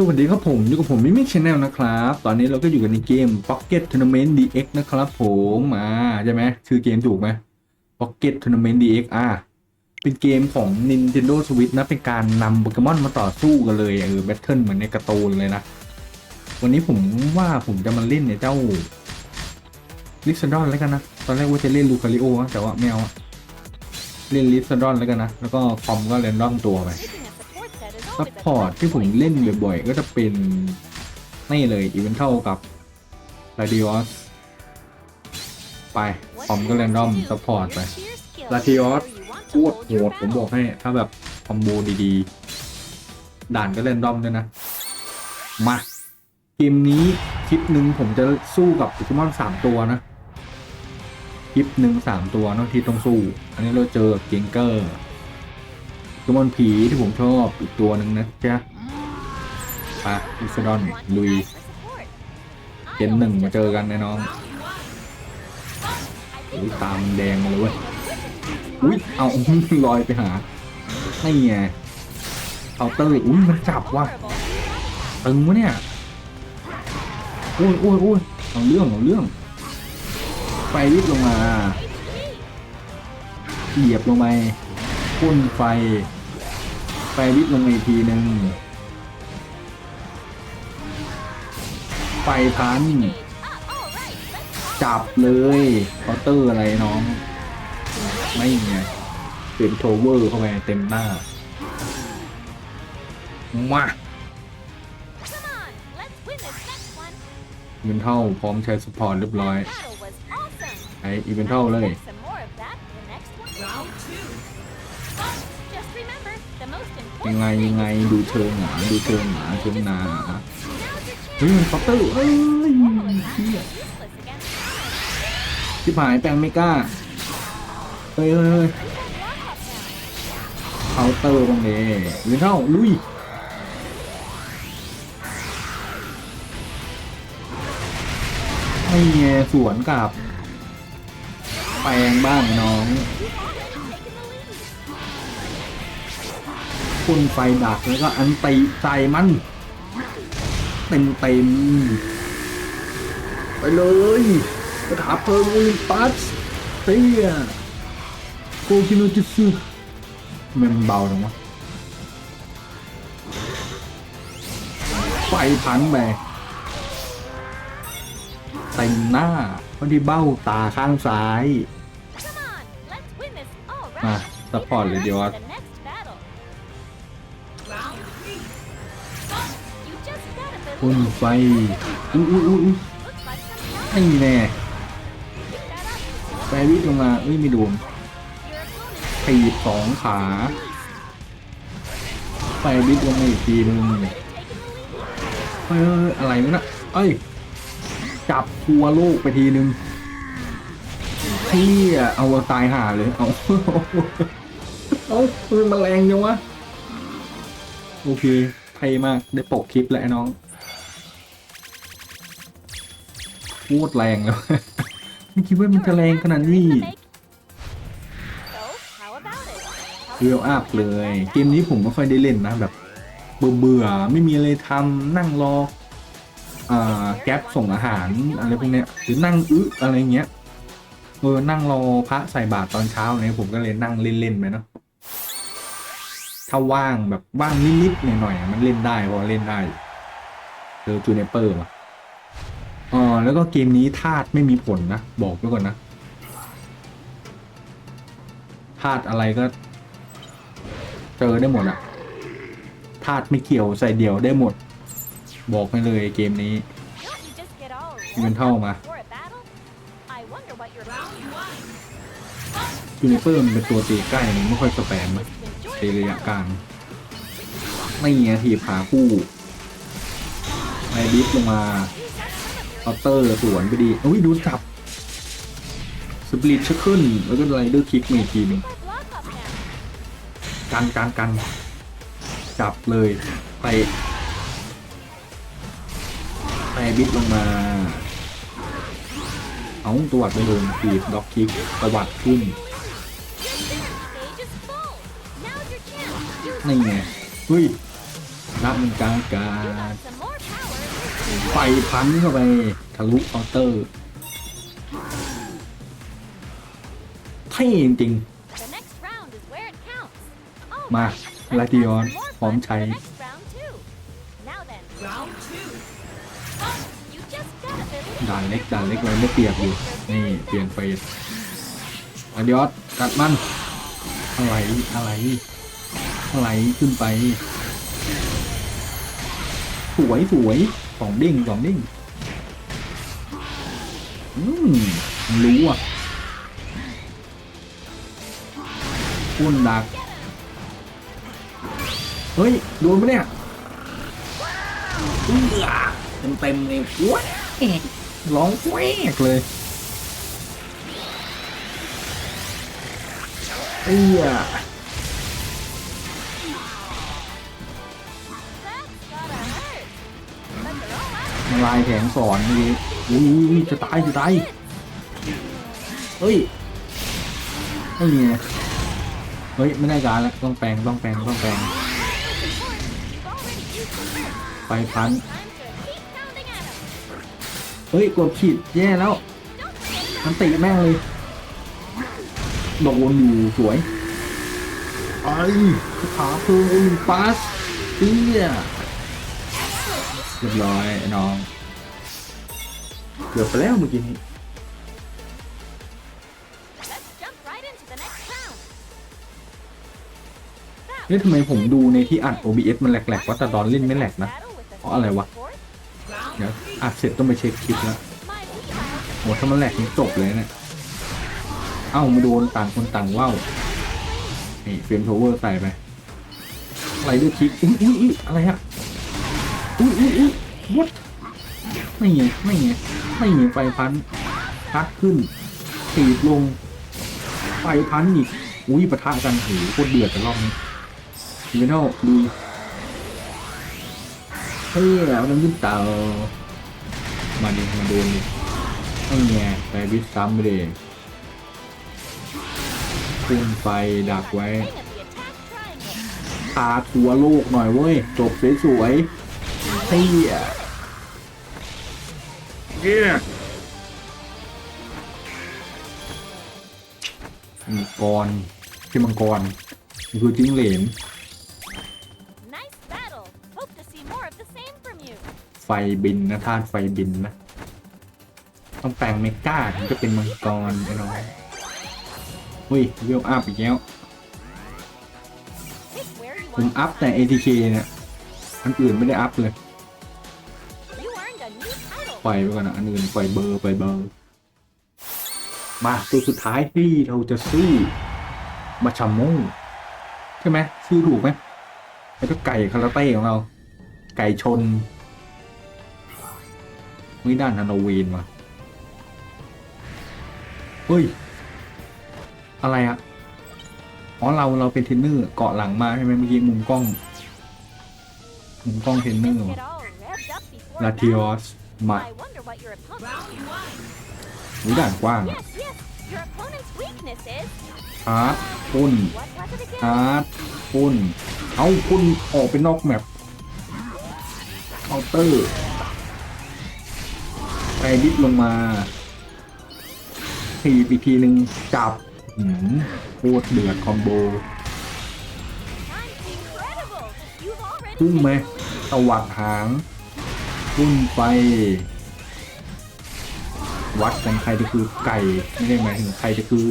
สวัสดีครับผมอยู่กับผมมิมิชแนลนะครับ ตอนนี้เราก็อยู่กันในเกม Pocket Tournament DX นะครับผมมาใช่ไหมชื่อเกมถูกไหม Pocket Tournament DX อะเป็นเกมของ Nintendo Switch นะ เป็นการนำโปเกมอนมาต่อสู้กันเลยเออแบทเทิลเหมือนในการ์ตูนเลยนะ วันนี้ผมว่าผมจะมาเล่นเนี่ยเจ้าลิซดอนแล้วกันนะ ตอนแรกว่าจะเล่นลูคาริโอแต่ว่าไม่เอาเล่นลิซดอนแล้วกันนะ แล้วก็คอมก็เรนดอมตัวไป ซัพพอร์ตที่ผมเล่นบ่อยๆ ก็จะเป็นนี่เลยอีเวนเท่ากับ r a d i o s ไปคอมก็แรนดอมซัพพอร์ตไปลาลาทิออสสโคโคตรโหดผมบอกให้ถ้าแบบคอมโบดีๆ ด่านก็แรนดอมด้วยนะ มา เกมนี้คลิปหนึ่งผมจะสู้กับโปเกมอนสามตัวนะคลิปหนึ่งสามตัวเนอะที่ต้องสู้ อันนี้เราเจอกับเกงเกอร์ กมอนผีที่ผมชอบอีกตัวหนึ่งนะจ๊ะไปอิสดอนลุยเกมหนึ่งมาเจอกันนะน้องอุ้ยตามแดงมาเลยเว้ยอุ้ยเอาลอยไปหานี่ไงเคาเตอร์อุ้ยมันจับว่ะตึงวะเนี่ยโอ้ยโอ้ยโอ้ยเอาเรื่องเอาเรื่องไฟวิบลงมาเหยียบลงไปพ่นไฟ ไฟวิบลงมาอีกทีหนึ่งไฟพัน จับเลยเคาน์เตอร์อะไรน้อง ไม่ไงเป็นโทเวอร์เข้าไปเต็มหน้า มาอีเวนเท่าพร้อมใช้สปอร์ตเรียบร้อยไออีเวนเท่าเลย ยังไงยังไงดูเชิงหนาดูเชิงหนาเชิงหนาเฮ้ยมันคาน์เตอร์เอ้ยเหี้ยชิบหายแปลงไม่กล้าเฮ้ยเฮ้ยเฮ้ยคาเตอร์ตรงนี้อีเวนเท่าลุยไม่สวนกับ แปลงบ้างน้อง พ่นไฟดักแล้วก็อันติใจมันเต็มเต็มๆไปเลยกระถาเพลิงโอลิมปัสเตี้ยโกคิโนจิสึมันเบาจังวะไฟพันไปเต็มหน้าเพราะที่เบ้าตาข้างซ้ายมาซัพพอร์ตเลยเดียว พ่นไฟอุ้อุ้อุ้ยอุ้ยนี่แน่แปรวิทลงมาเอ้ยไม่โดนตีบสองขาแปรวิทย์ลงมาอีกทีนึงเฮ้ยอะไรวะน่ะเอ้ย จับทัวโลกไปทีนึงเที่ยเอาตายห่าเลย เอาเอามันมาแรงจังวะ โอเค ไทยมาก ได้ปกคลิปแล้วไอ้น้องพูดแรงแล้ว ไม่คิดว่ามันจะแรงขนาดนี้เรียวอัพเลย เกมนี้ผมไม่ค่อยได้เล่นนะแบบเบื่อเบื่อๆไม่มีอะไรทำนั่งรออ่าแก๊ปส่งอาหารอะไรพวกเนี้ยหรือนั่งอึอะไรเงี้ยเออนั่งรอพระใส่บาตรตอนเช้าเนี่ยผมก็เลยนั่งเล่นๆไปเนาะ ถ้าว่างแบบว่างนิดๆหน่อยๆมันเล่นได้เพราะเล่นได้เจอจูเนเปอร์มาอ๋อแล้วก็เกมนี้ธาตุไม่มีผลนะ บอกไว้ก่อนนะธาตุอะไรก็ เจอได้หมดอะธาตุไม่เกี่ยวใส่เดี่ยวได้หมด บอกไปเลยเกมนี้ที่มันเท่ามาจูเนเปอร์มันเป็นตัวตีใกล้มันไม่ค่อยสแปมนะ ในระยะกลางไม่เงี้ยทีบหาคู่ไอดิฟลงมาเคาน์เตอร์สวนไปดีอุ้ยดูจับสปริตชักขึ้น แล้วก็ไรเดอร์คิกมาอีกทีหนึงกันกันกันจับเลยไปไปบิดลงมาเอาตัววัดไปโดนตีบด็อกคิกตวัดขึ้น นี่ไงเฮ้ยนับมันกางอกาศไฟพันเข้าไปทะลุออเตอร์เท่จริงมาลาติออนพร้อมใช้ด่านเล็กด่านเล็กเลยไม่เปียกอยู่ นี่เปลี่ยนไปลาติออนกัดมันอะไรอะไร อะไรขึ้นไป สวยสวยสองเด้งสองเด้งอืมรู้อะพุ่นดัก เฮ้ย โดนปะเนี่ยเอื้อเต็มเต็มเลยว้าร้องแวกเลยเอื้อ ลายแขงสอนนี่อุ้ยจะตายจะตายเฮ้ยไม่มีเฮ้ยไม่ได้การแล้วต้องแปลงต้องแปลงต้องแปลงไปพันเฮ้ยกดผิดแย่แล้วมันติแม่งเลยโดนอยู่สวยไอ้คาถาเพลิงโอลิมปัสเตี้ยเรียบร้อยน้อง เกือบไปแล้วเมื่อกี้นี้ Let's jump right into the next round. That เฮ้ยทำไมผมดูในที่อัด OBS มันแหลกๆว่าแต่ตอนเล่นไม่แหลกนะ battle with the เพราะอะไรวะ fourth. เดี๋ยวอัดเสร็จต้องไปเช็คคลิปแล้ว My wheelhouse โหถ้ามันแหลกนี่จบเลยเนะี่ยเอ้ามาโดนต่างคนต่างว่าวนี่เฟรมโทเวอร์ใส่ไปอะไรด้วยคลิกอุ้ยอุ้ยอุ้ยอะไรฮะอุ้ยอุ้ยอุ้ย what ไม่ไงไม่ไงไม่ไงไฟพันพักขึ้นตีบลง ไฟพันอีก อุ้ยปะทะกันโหโคตรเดือดกันรอบนี้อีเวนต์ดูเฮ้ยแล้วน้ำขึ้นเตามาดิมาโดนดิไม่ไงไปวิทซ้ำไปเลยพุ่นไฟดักไว้พาทัวร์โลกหน่อยเว้ย จบสวยๆเฮีย เย้มังกรคือมังกรมันคือจิ้งเหลน Nice battle. Hope to see more of the same from you. ไฟบินนะธาตุไฟบินนะ ต้องแปลงเมกาถึงจะเป็นมังกรไอ้น้องเฮ้ยเวลอัพอีกแล้ว Pick where you ผม want. อัพแต่ ATK เนี่ยอันอื่นไม่ได้อัพเลย ล่อยไปก่อนนะอันอื่นปล่อยเบอร์ปล่อยเบอร์มาตัวสุดท้ายที่เราจะสู้อมาชาโมใช่ไหมชื่อถูกไหมไอ้ตัวไก่คาราเต้ของเรา ไก่ชนไม่ด้านฮาโลวีนว่ะเฮ้ย อะไรอะอ๋อเราเราเป็นเทนเนอร์เกาะหลังมาใช่ไหมเมื่อกี้มุมกล้อง มุมกล้องเทนเนอร์ลาทิออส มา I wonder what your opponent. วิด่านกว้าง Yes, yes. Your opponent's weakness is. ฮาร์ดปุ้น What was it again? ฮาร์ดปุ้นเอาปุ้นออกไปนอกแมปเคาน์เตอร์ไปดิฟลงมาทีบอีกทีหนึ่งจับหืมโคตรเดือดคอมโบ That's incredible. You've already พุ่งไหม taken ตวัดหาง ปุ้นไป วัดกันใครจะคือไก่ไม่ได้หมายถึงใครจะคือ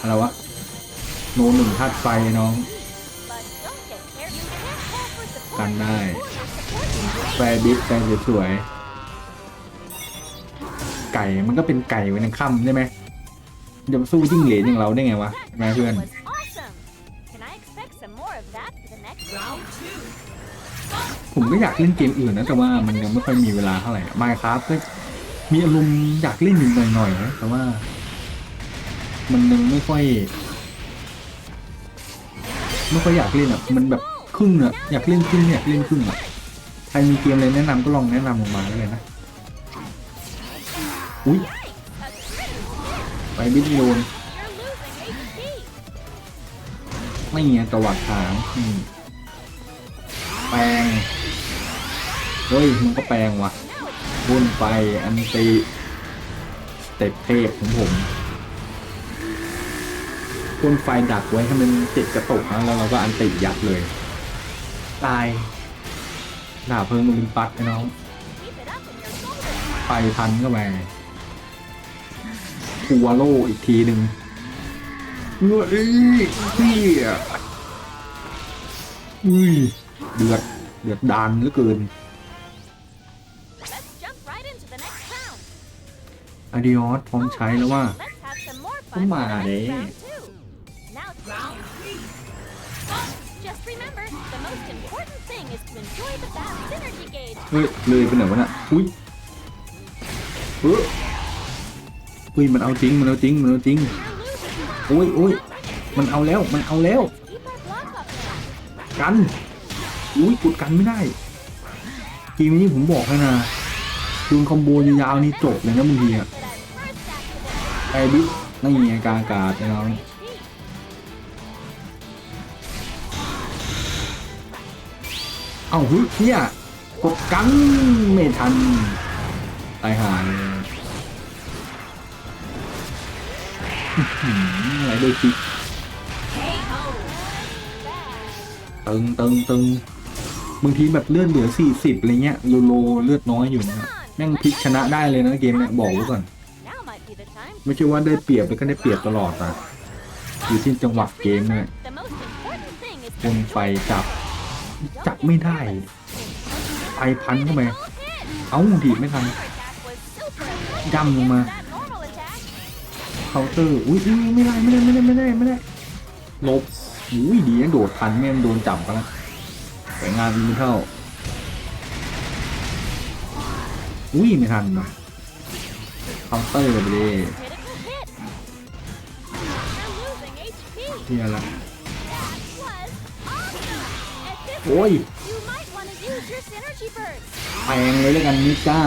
อะไรวะโนหนึ่งธาตุไฟน้อง กันได้แฟบิ๊กแฟสวยๆไก่มันก็เป็นไก่ไว้ในค่ำใช่ไหมจะมาสู้จิ้งเหลนอย่างเราได้ไงวะใช่ไหมเพื่อน ผมก็อยากเล่นเกมอื่นนะ แต่ว่ามันยังไม่ค่อยมีเวลาเท่าไหร่มาครับก็มีอารมณ์อยากเล่นอยู่หน่อยๆนะแต่ว่า มันยังไม่ค่อยไม่ค่อยอยากเล่นอะ มันแบบครึ่งอะ อยากเล่นครึ่งอยากเล่นครึ่งอะ ใครมีเกมอะไรแนะนำก็ลองแนะนำลงมาได้เลยนะ อุ้ยไปบิดโดนไม่เงี้ยตวัดหางแปลง เฮ้ยมันก็แปลงว่ะ Now it's พ่นไฟอันตีสเต็ปเทพของผมพ่นไฟดักไว้ให้มันติดกระตุกนะแล้วเราก็อันติยัดเลย ตายดาบเพลิงมันปัดไอ้น้องไฟพันเข้าไปกัวโลอีกทีหนึ่งเงือดเฮียอุ้ยเดือดเดือดดานเหลือเกิน อดิออสพร้อมใช้แล้วว่า Let's have some more fun Come for the on, next eh? round too. Now it's round three. Just remember, the most important thing is to enjoy the fast synergy gauge. เฮ้ยเลยไปไหนวะน่ะอุ้ยเฮ้ยอุ้ยมันเอาจริงมันเอาจริงมันเอาจริง You're losing. โอ้ยโอ้ยมันเอาแล้วมันเอาแล้ว Keep our block up now. กันอุ้ยกดกันไม่ได้เกมนี้ผมบอกให้นะโดนคอมโบยาวๆนี่จบเลยนะบางทีอะ อบิ๊กนี่ไงกลางอากาศไอ้น้องเอ้าเฮ้ยเนี่ยกดกันไม่ทันตายหายอื้อหืออะไรด้วยคิกตึงตึงตึงบางทีแบบเลือดเหลือสี่สิบอะไรเงี้ยโลโลเลือดน้อยอยู่นะแม่งพลิกชนะได้เลยนะเกมเนี่ยบอกไว้ก่อน ไม่ใช่ว่าได้เปรียบแล้วก็ได้เปรียบตลอดอะอยู่ที่จังหวะเกมเนี่ยคนไฟจับ จับไม่ได้ไฟพันเข้าไปเอาดีไม่ทัน Your attack was super effective Găm against mà. that normal attack. เคาน์เตอร์อุ้ยไม่ได้ไม่ได้ไม่ได้ไม่ได้ไม่ได้ลบอุ้ยดีนะโดดทันแม่งโดนจับไปแล้วสวยงามมีเท่าอุ้ยไม่ทันนะ คอมเตอร์ไปดิเนี่อะไรโอ้ยแพงเลยแล้วกันนิจ้า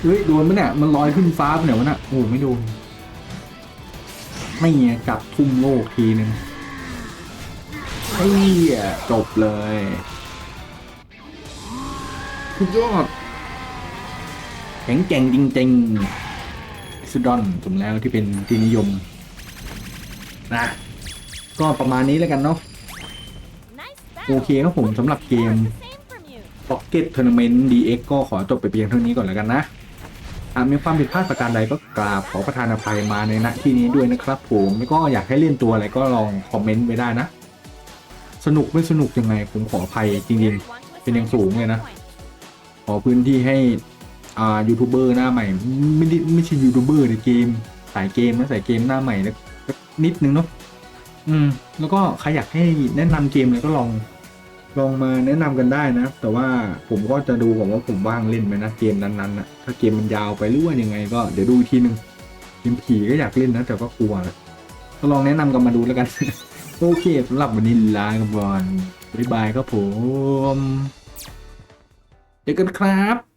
เฮ้ยโดนมั้ยเนี่ยมันลอยขึ้นฟ้าไปไหนวะน่ะโอ้ไม่โดนไม่เงี้ยกลับทุ่มโลกทีนึงไอ้เหี้ยจบเลย สุดยอด แข็งแกร่งจริงๆสุดอนสมแล้วที่เป็นที่นิยมนะก็ประมาณนี้แล้วกันเนาะโอเคครับผมสำหรับเกม Pocket Tournament DX ก็ขอจบไปเพียงเท่านี้ก่อนแล้วกันนะหากมีความผิดพลาดประการใดก็กราบขอประทานอภัยมาในณที่นี้ด้วยนะครับผมแล้วก็อยากให้เล่นตัวอะไรก็ลองคอมเมนต์ไว้ได้นะ สนุกไม่สนุกยังไงผมขออภัยจริง Want to เป็นอย่างสูงเลยนะ ขอพื้นที่ให้อ่ายูทูบเบอร์หน้าใหม่ ไม่ได้ไม่ใช่ยูทูบเบอร์ในเกมสายเกมนะสายเกมหน้าใหม่นะนิดนึงเนาะอืม แล้วก็ใครอยากให้แนะนำเกมอะไรก็ลอง ลองมาแนะนำกันได้นะ แต่ว่าผมก็จะดูก่อนว่าผมว่างเล่นไหมนะเกมนั้นๆนะถ้าเกมมันยาวไปหรือว่ายังไง ก็เดี๋ยวดูอีกทีหนึ่งเกมผีก็อยากเล่นนะแต่ก็กลัวนะก็ลองแนะนำกันมาดูแล้วกัน โอเคสำหรับวันนี้ลากันก่อนบ๊ายบายครับผม เจอกันครับ